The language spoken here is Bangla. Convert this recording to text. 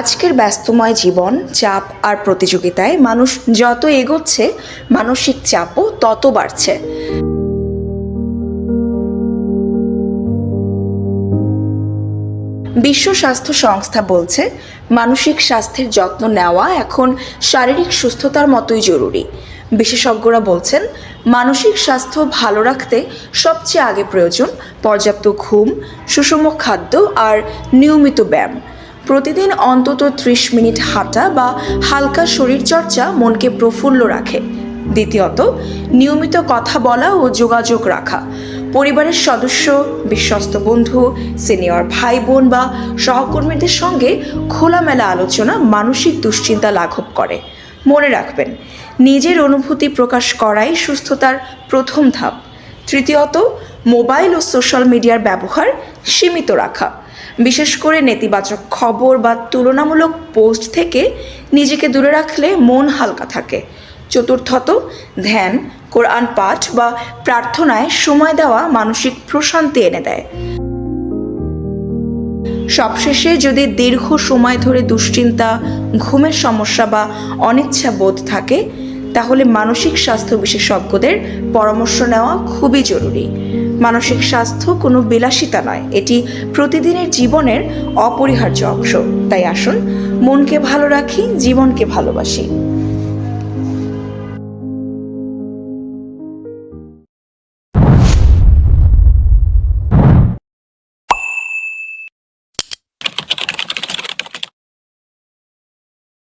আজকের ব্যস্তময় জীবন, চাপ আর প্রতিযোগিতায় মানুষ যত এগোচ্ছে, মানসিক চাপও তত বাড়ছে। বিশ্ব স্বাস্থ্য সংস্থা বলছে, মানসিক স্বাস্থ্যের যত্ন নেওয়া এখন শারীরিক সুস্থতার মতোই জরুরি। বিশেষজ্ঞরা বলছেন, মানসিক স্বাস্থ্য ভালো রাখতে সবচেয়ে আগে প্রয়োজন পর্যাপ্ত ঘুম, সুষম খাদ্য আর নিয়মিত ব্যায়াম। প্রতিদিন অন্তত ত্রিশ মিনিট হাঁটা বা হালকা শরীরচর্চা মনকে প্রফুল্ল রাখে। দ্বিতীয়ত, নিয়মিত কথা বলা ও যোগাযোগ রাখা। পরিবারের সদস্য, বিশ্বস্ত বন্ধু, সিনিয়র ভাই বোন বা সহকর্মীদের সঙ্গে খোলামেলা আলোচনা মানসিক দুশ্চিন্তা লাঘব করে। মনে রাখবেন, নিজের অনুভূতি প্রকাশ করাই সুস্থতার প্রথম ধাপ। তৃতীয়ত, মোবাইল ও সোশ্যাল মিডিয়ার ব্যবহার সীমিত রাখা। বিশেষ করে নেতিবাচক খবর বা তুলনামূলক পোস্ট থেকে নিজেকে দূরে রাখলে মন হালকা থাকে। চতুর্থত, ধ্যান, কোরআন পাঠ বা প্রার্থনায় সময় দেওয়া মানসিক প্রশান্তি এনে দেয়। সবশেষে যদি দীর্ঘ সময় ধরে দুশ্চিন্তা, ঘুমের সমস্যা বা অনিচ্ছা বোধ থাকে, তাহলে মানসিক স্বাস্থ্য বিশেষজ্ঞদের পরামর্শ নেওয়া খুবই জরুরি। মানসিক স্বাস্থ্য কোনো বিলাসিতা নয়। এটি প্রতিদিনের জীবনের অপরিহার্য অংশ। তাই আসুন, মনকে ভালো রাখি, জীবনকে ভালোবাসি।